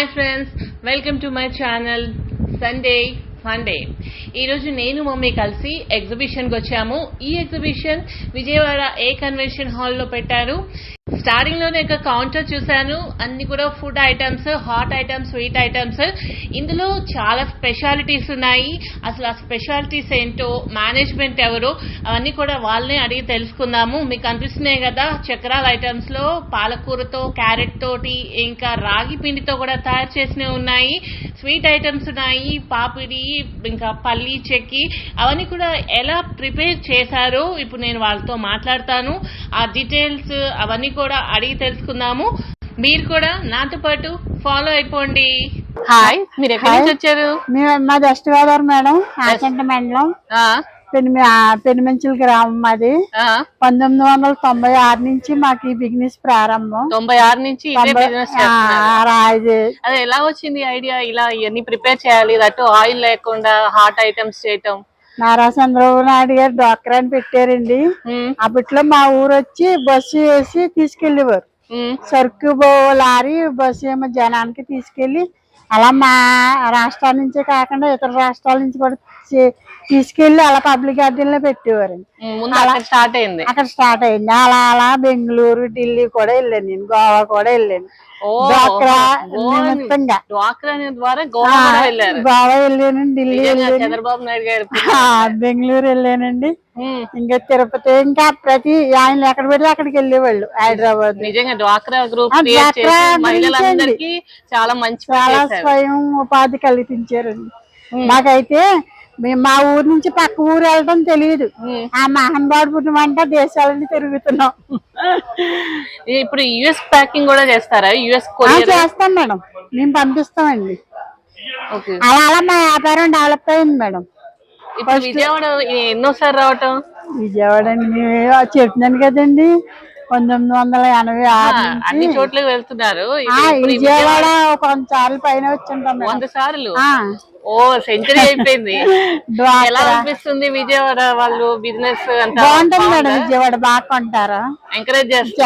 Hi friends welcome to my channel Sunday Funday ఈరోజు నేను mummy కలిసి ఎగ్జిబిషన్కి వచ్చాము. ఈ ఎగ్జిబిషన్ విజయవాడ ఏ కన్వెన్షన్ హాల్లో పెట్టారు. స్టార్టింగ్లో ఒక కౌంటర్ చూశాను. అన్ని కూడా food items hot items sweet items ఇందులో చాలా స్పెషాలిటీస్ ఉన్నాయి. అసలు ఆ స్పెషాలిటీస్ ఏంటో మేనేజ్మెంట్ ఎవరో అవన్నీ కూడా వాళ్ళనే అడిగి తెలుసుకుందాము. మీకు అనిపిస్తున్నాయి కదా చక్రాల ఐటమ్స్లో పాలకూరతో క్యారెట్ తోటి ఇంకా రాగి పిండితో కూడా తయారు చేసినవి ఉన్నాయి. స్వీట్ ఐటమ్స్ ఉన్నాయి పాపిడి ఇంకా పల్లి చెక్కి. అవన్నీ కూడా ఎలా ప్రిపేర్ చేశారో ఇప్పుడు నేను వాళ్ళతో మాట్లాడతాను. ఆ డీటెయిల్స్ అవన్నీ కూడా అడిగి తెలుసుకుందాము. మీరు కూడా నాతో పాటు ఫాలో అయిపోండి. హాయ్ మీరు ఎక్కడి నుంచి వచ్చారు? మేము మాది వెస్ట్ గోదావరి మేడం ఆచంట మండలం ఆ, పెను పెనుమంచుల గ్రామం మాది. ఆ, పంతొమ్మిది వందల తొంభై ఆరు నుంచి మాకు ఈ బిజినెస్ ప్రారంభం. తొంభై ఆరు నుంచి అదే ఎలా వచ్చింది ఐడియా ఇలా ఇవన్నీ ప్రిపేర్ చేయాలి. దట్టు ఆయిల్ లేకుండా హాట్ ఐటమ్స్ చేయటం. నారా చంద్రబాబు నాయుడు గారు డాక్టర్ అని పెట్టారండి అప్పట్లో మా ఊరు వచ్చి బస్సు వేసి తీసుకెళ్ళేవారు సరుకు లారీ బస్సు ఏమో జనానికి తీసుకెళ్ళి అలా మా రాష్ట్రాల నుంచే కాకుండా ఇతర రాష్ట్రాల నుంచి కూడా తీసుకెళ్ళి అలా పబ్లిక్ గార్డెన్లో పెట్టేవారండి అక్కడ స్టార్ట్ అయింది. అక్కడ స్టార్ట్ అయింది. అలా అలా బెంగళూరు ఢిల్లీ కూడా వెళ్ళాను నేను. గోవా కూడా వెళ్ళాను. గోవా నిమిత్తంగా. డ్వాక్రా అనే ద్వారా గోవా కూడా వెళ్ళారు. గోవా వెళ్ళాను ఢిల్లీ వెళ్ళాను. చంద్రబాబు నాయుడు గారు బెంగళూరు వెళ్ళానండి. ఇంకా తిరుపతి ఇంకా ప్రతి ఆయన ఎక్కడ పెడితే అక్కడికి వెళ్ళేవాళ్ళు హైదరాబాద్. నిజంగా డ్వాక్రా గ్రూప్ మహిళలందరికీ చాలా మంచి చాలా స్వయం ఉపాధి కల్పించారండి. మాకైతే మేము మా ఊరు నుంచి పక్క ఊరు వెళ్ళడం తెలియదు. ఆ మహానుభావుడు పుట్టిమంట దేశాలన్నీ తిరుగుతున్నాం. ఇప్పుడు యుఎస్ ప్యాకింగ్ కూడా చేస్తారా? యుఎస్ చేస్తాం మేడం. మేము పంపిస్తామండి. అలా అలా మా వ్యాపారం డెవలప్ అయింది మేడం. ఇప్పుడు విజయవాడ ఎన్నోసారి రావటం? విజయవాడ చెప్తున్నాను కదండి. పంతొమ్మిది వందల ఎనభై ఆరు అన్ని చోట్లకి వెళ్తున్నారు. విజయవాడ కొంతసార్లు పైన వచ్చింటాం మేడం. వంద సార్లు? ఓ సెంచరీ అయిపోయింది. ఎలా అనిపిస్తుంది విజయవాడ వాళ్ళు బిజినెస్ అంతా బాగుంటుంది మేడం విజయవాడ బాగా కొంటారు. ఎంకరేజ్ చేస్తారు.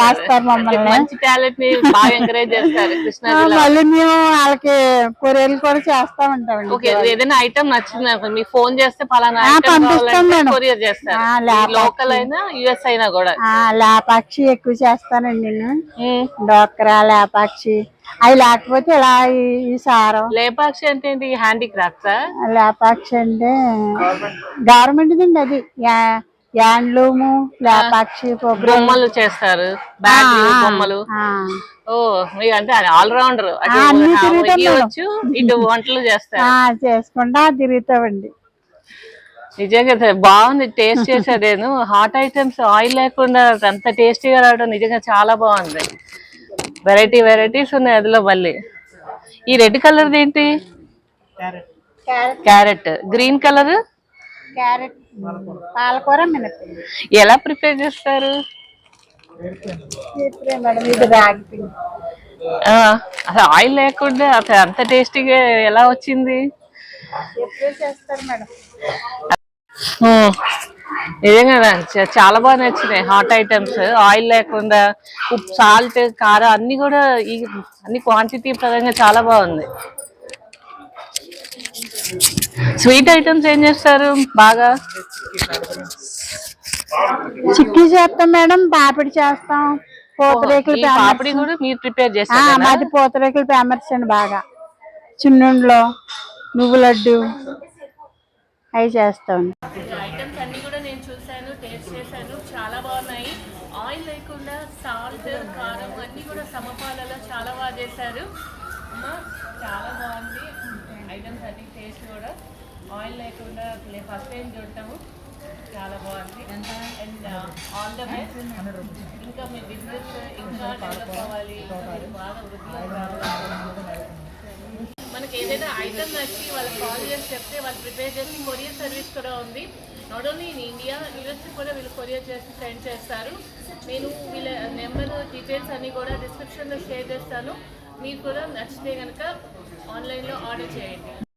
మమ్మల్ని. మంచి టాలెంట్ని బాగా ఎంకరేజ్ చేస్తారు కృష్ణా ఆ, జిల్లా. మళ్ళీ మేము వాళ్ళకి కొరియర్లు కూడా చేస్తా ఓకే ఏదైనా ఐటమ్ నచ్చింది అనుకో మీకు ఫోన్ చేస్తే పలానా. కొరియర్ చేస్తారు. లోకల్ అయినా యుఎస్ అయినా కూడా. లేపాక్షి ఎక్కువ చేస్తానండి నేను. డోక్రా లేపాక్షి. అవి లేకపోతే ఇలా ఈ- సారం? లేపాక్షి అంటే ఏంటి? హ్యాండీక్రాఫ్ట్సా? లేపాక్షి అంటే గవర్నమెంట్ అండి అది. యా- యాండ్లూము లేపాక్షి బొమ్మలు చేస్తారు. బ్యాగ్ బొమ్మలు. ఓ మీరు అంటే ఆల్ రౌండర్ ఇటు వంటలు చేస్తారు. చేసుకుంటా తిరుగుతామండి. నిజంగా బాగుంది. టేస్ట్ చేసా నేను హాట్ ఐటమ్స్ ఆయిల్ లేకుండా అంత టేస్టీగా రావడం నిజంగా చాలా బాగుంది. వెరైటీ వెరైటీస్ ఉన్నాయి అందులో మళ్ళీ. ఈ రెడ్ కలర్ ఏంటి? Carrot carrot green colour carrot పాలకూర మినపిండి ఎలా ప్రిపేర్ చేస్తారు? అసలు ఆయిల్ లేకుండా అసలు అంత టేస్టీగా ఎలా వచ్చింది? చేస్తారు మేడం. నిజంగా చాలా బాగా నచ్చినాయి. హాట్ ఐటమ్స్ ఆయిల్ లేకుండా ఉప్పు సాల్ట్ కారం అన్ని కూడా ఈ అన్ని క్వాంటిటీ పరంగా చాలా బాగుంది. స్వీట్ ఐటమ్స్ ఏం చేస్తారు బాగా? చిక్కీ చేస్తాం మేడం పాపిడి చేస్తాం. పూతరేకులు పాపిడి కూడా మీరు ప్రిపేర్ చేస్తారు మాది పూతరేకులు ఫేమస్ అండి బాగా. చిన్నుండ్లో నువ్వు లడ్డు అవి చేస్తాం. కారం అన్ని కూడా సమపాలలో చాలా బాగా చేశారు. అమ్మ చాలా బాగుంది. ఐటమ్స్ అన్ని టేస్ట్ కూడా. ఆయిల్ లేకుండా ఫస్ట్ టైం చూడటము. చాలా బాగుంది. And all the best. ఇంకా మీ బిజినెస్ ఇంకా డెవలప్ అవ్వాలి. బాగా మనకి ఏదైనా ఐటమ్ నచ్చి వాళ్ళు కాల్ చేసి చెప్తే వాళ్ళు ప్రిపేర్ చేసి కొరియర్ సర్వీస్ కూడా ఉంది. నాట్ ఓన్లీ ఇన్ ఇండియా యూఎస్కి కూడా వీళ్ళు కొరియర్ చేసి సెండ్ చేస్తారు. నేను వీళ్ళ నెంబర్ డీటెయిల్స్ అన్ని కూడా డిస్క్రిప్షన్లో షేర్ చేస్తాను. మీరు కూడా నచ్చితే కనుక ఆన్లైన్లో ఆర్డర్ చేయండి.